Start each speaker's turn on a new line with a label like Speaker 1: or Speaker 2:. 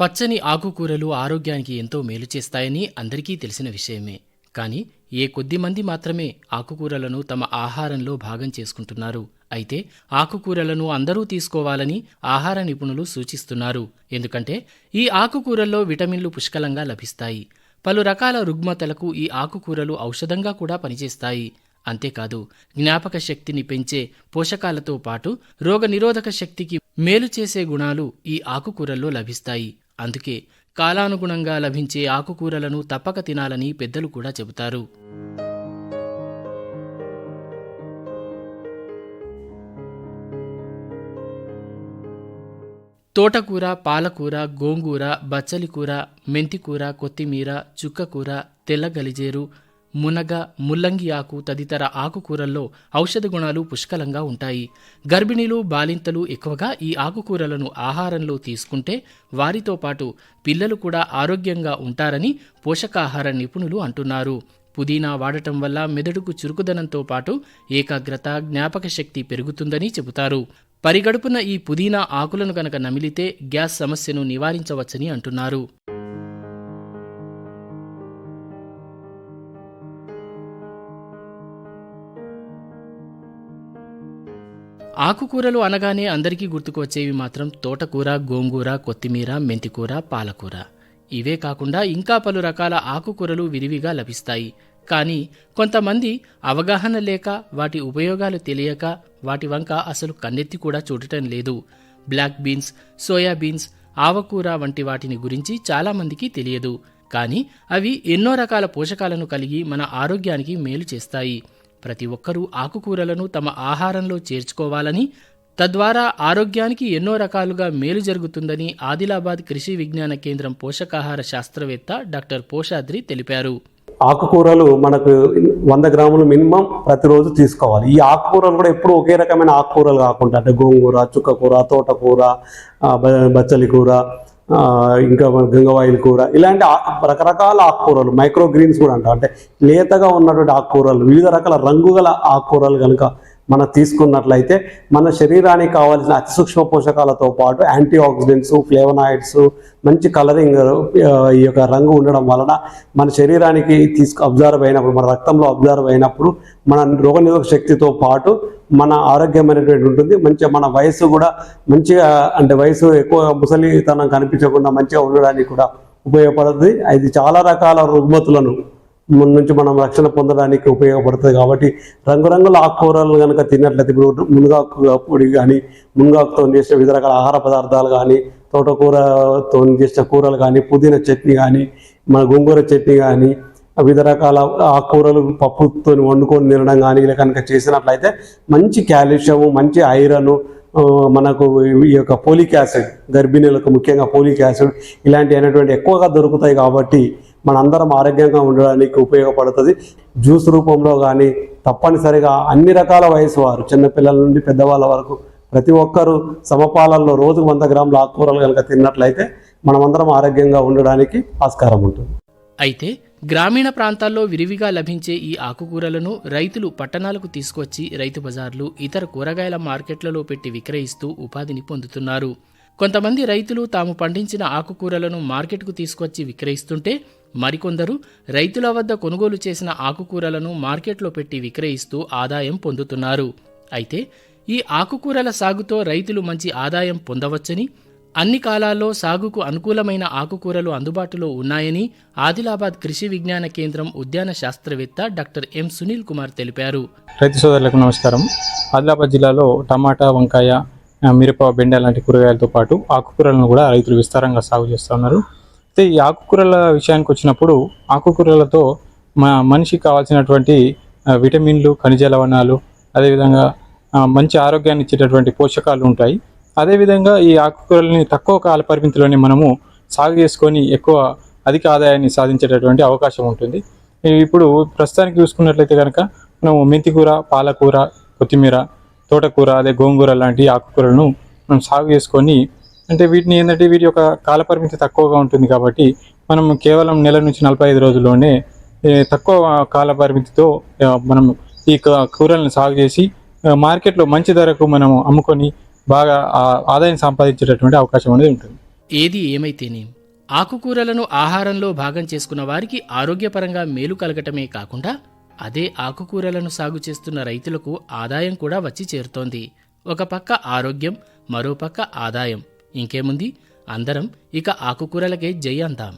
Speaker 1: పచ్చని ఆకుకూరలు ఆరోగ్యానికి ఎంతో మేలు చేస్తాయని అందరికీ తెలిసిన విషయమే. కానీ ఏ కొద్ది మంది మాత్రమే ఆకుకూరలను తమ ఆహారంలో భాగం చేసుకుంటున్నారు. అయితే ఆకుకూరలను అందరూ తీసుకోవాలని ఆహార నిపుణులు సూచిస్తున్నారు. ఎందుకంటే ఈ ఆకుకూరల్లో విటమిన్లు పుష్కలంగా లభిస్తాయి. పలు రకాల రుగ్మతలకు ఈ ఆకుకూరలు ఔషధంగా కూడా పనిచేస్తాయి. అంతేకాదు జ్ఞాపక శక్తిని పెంచే పోషకాలతో పాటు రోగనిరోధక శక్తికి మేలు చేసే గుణాలు ఈ ఆకుకూరల్లో లభిస్తాయి. అందుకే కాలానుగుణంగా లభించే ఆకుకూరలను తప్పక తినాలని పెద్దలు కూడా చెబుతారు. తోటకూర పాలకూర గోంగూర బచ్చలికూర మెంతికూర కొత్తిమీర చుక్కకూర తెల్ల గలిజేరు మునగ ముల్లంగి ఆకు తదితర ఆకుకూరల్లో ఔషధ గుణాలు పుష్కలంగా ఉంటాయి. గర్భిణీలు బాలింతలు ఎక్కువగా ఈ ఆకుకూరలను ఆహారంలో తీసుకుంటే వారితో పాటు పిల్లలు కూడా ఆరోగ్యంగా ఉంటారని పోషకాహార నిపుణులు అంటున్నారు. పుదీనా వాడటం వల్ల మెదడుకు చురుకుదనంతో పాటు ఏకాగ్రత జ్ఞాపక శక్తి పెరుగుతుందని చెబుతారు. పరిగడుపున ఈ పుదీనా ఆకులను కనుక నమిలితే గ్యాస్ సమస్యను నివారించవచ్చని అంటున్నారు. ఆకుకూరలు అనగానే అందరికీ గుర్తుకు వచ్చేవి మాత్రం తోటకూర గోంగూర కొత్తిమీర మెంతికూర పాలకూర. ఇవే కాకుండా ఇంకా పలు రకాల ఆకుకూరలు విరివిగా లభిస్తాయి. కానీ కొంతమంది అవగాహన లేక వాటి ఉపయోగాలు తెలియక వాటి వంక అసలు కన్నెత్తి కూడా చూడటం లేదు. బ్లాక్ బీన్స్ సోయా బీన్స్ ఆవకూర వంటి వాటిని గురించి చాలామందికి తెలియదు. కానీ అవి ఎన్నో రకాల పోషకాలను కలిగి మన ఆరోగ్యానికి మేలు చేస్తాయి. ప్రతి ఒక్కరూ ఆకుకూరలను తమ ఆహారంలో చేర్చుకోవాలని తద్వారా ఆరోగ్యానికి ఎన్నో రకాలుగా మేలు జరుగుతుందని ఆదిలాబాద్ కృషి విజ్ఞాన కేంద్రం పోషకాహార శాస్త్రవేత్త డాక్టర్ పోషాద్రి తెలిపారు.
Speaker 2: ఆకుకూరలు మనకు వంద గ్రాములు మినిమం ప్రతిరోజు తీసుకోవాలి. ఈ ఆకుకూరలు కూడా ఎప్పుడు ఒకే రకమైన ఆకుకూరలు కాకుండా అంటే గోంగూర చుక్కకూర తోటకూర బ- బచ్చలి కూర ఇంకా మన గంగవాయిల కూర ఇలాంటి ఆ- రకరకాల ఆకుకూరలు మైక్రో గ్రీన్స్ కూడా అంటాం అంటే లేతగా ఉన్నటువంటి ఆకుకూరలు వివిధ రకాల రంగు గల ఆకుకూరలు కనుక మనం తీసుకున్నట్లయితే మన శరీరానికి కావాల్సిన అతి సూక్ష్మ పోషకాలతో పాటు యాంటీ ఆక్సిడెంట్స్ ఫ్లేవనాయిడ్స్ మంచి కలరింగ్ ఈ యొక్క రంగు ఉండడం వలన మన శరీరానికి తీసుకు అబ్జర్వ్ అయినప్పుడు మన రక్తంలో అబ్జర్వ్ అయినప్పుడు మన రోగనిరోధక శక్తితో పాటు మన ఆరోగ్యమైనటువంటి ఉంటుంది. మంచిగా మన వయసు కూడా మంచిగా అంటే వయసు ఎక్కువ ముసలితనం కనిపించకుండా మంచిగా ఉండడానికి కూడా ఉపయోగపడుతుంది. ఇది చాలా రకాల రుగ్మతులను నుంచి మనం రక్షణ పొందడానికి ఉపయోగపడుతుంది కాబట్టి రంగురంగుల ఆకుకూరలు కనుక తిన్నట్లయితే ఇప్పుడు మునగాకు పొడి కానీ మునగాకుతో చేసిన వివిధ రకాల ఆహార పదార్థాలు కానీ తోటకూరతో చేసిన కూరలు కానీ పుదీనా చట్నీ కానీ మన గోంగూర చట్నీ కానీ వివిధ రకాల ఆకుకూరలు పప్పుతో వండుకొని తినడం కానీ ఇలా కనుక చేసినట్లయితే మంచి కాల్షియం మంచి ఐరన్ మనకు ఈ యొక్క పోలిక్ యాసిడ్ గర్భిణీలకు ముఖ్యంగా పోలిక్ యాసిడ్ ఇలాంటి అయినటువంటి ఎక్కువగా దొరుకుతాయి కాబట్టి మనందరం ఆరోగ్యంగా ఉండడానికి ఉపయోగపడుతుంది. జ్యూస్ రూపంలో కానీ తప్పనిసరిగా అన్ని రకాల వయసు వారు చిన్నపిల్లల నుండి పెద్దవాళ్ళ వరకు ప్రతి ఒక్కరూ సమపాలల్లో రోజు వంద గ్రాముల ఆకుకూరలు కనుక తిన్నట్లయితే మనమందరం ఆరోగ్యంగా ఉండడానికి ఆస్కారం ఉంటుంది.
Speaker 1: అయితే గ్రామీణ ప్రాంతాల్లో విరివిగా లభించే ఈ ఆకుకూరలను రైతులు పట్టణాలకు తీసుకొచ్చి రైతు బజార్లు ఇతర కూరగాయల మార్కెట్లలో పెట్టి విక్రయిస్తూ ఉపాధిని పొందుతున్నారు. కొంతమంది రైతులు తాము పండించిన ఆకుకూరలను మార్కెట్కు తీసుకొచ్చి విక్రయిస్తుంటే మరికొందరు రైతుల వద్ద కొనుగోలు చేసిన ఆకుకూరలను మార్కెట్లో పెట్టి విక్రయిస్తూ ఆదాయం పొందుతున్నారు. అయితే ఈ ఆకుకూరల సాగుతో రైతులు మంచి ఆదాయం పొందవచ్చని అన్ని కాలాల్లో సాగుకు అనుకూలమైన ఆకుకూరలు అందుబాటులో ఉన్నాయని ఆదిలాబాద్ కృషి విజ్ఞాన కేంద్రం ఉద్యాన శాస్త్రవేత్త డాక్టర్ ఎం సునీల్ కుమార్ తెలిపారు.
Speaker 3: రైతు సోదరులకు నమస్కారం. ఆదిలాబాద్ జిల్లాలో టమాటా వంకాయ మిరప బెండ లాంటి కూరగాయలతో పాటు ఆకుకూరలను కూడా రైతులు విస్తారంగా సాగు చేస్తున్నారు అయితే ఈ ఆకుకూరల విషయానికి వచ్చినప్పుడు ఆకుకూరలతో మా మనిషికి కావాల్సినటువంటి విటమిన్లు ఖనిజ లవణాలు అదేవిధంగా మంచి ఆరోగ్యాన్ని ఇచ్చేటటువంటి పోషకాలు ఉంటాయి. అదేవిధంగా ఈ ఆకుకూరల్ని తక్కువ కాల పరిమితిలోనే మనము సాగు చేసుకొని ఎక్కువ అధిక ఆదాయాన్ని సాధించేటటువంటి అవకాశం ఉంటుంది. ఇప్పుడు ప్రస్తుతానికి చూసుకున్నట్లయితే కనుక మనము మెంతికూర పాలకూర కొత్తిమీర తోటకూర అదే గోంగూర లాంటి ఆకుకూరలను మనం సాగు చేసుకొని అంటే వీటిని ఏంటంటే వీటి యొక్క కాల పరిమితి తక్కువగా ఉంటుంది కాబట్టి మనం కేవలం నెల నుంచి నలభై ఐదు రోజుల్లోనే తక్కువ కాల పరిమితితో మనం ఈ కూరలను సాగు చేసి మార్కెట్లో మంచి ధరకు మనం అమ్ముకొని బాగా ఆదాయం సంపాదించేటటువంటి అవకాశం అనేది ఉంటుంది.
Speaker 1: ఏది ఏమైతేనే ఆకుకూరలను ఆహారంలో భాగం చేసుకున్న వారికి ఆరోగ్యపరంగా మేలు కలగటమే కాకుండా అదే ఆకుకూరలను సాగు చేస్తున్న రైతులకు ఆదాయం కూడా వచ్చి చేరుతోంది. ఒక పక్క ఆరోగ్యం మరో పక్క ఆదాయం. ఇంకేముంది? అందరం ఇక ఆకుకూరలకే జై అందాం.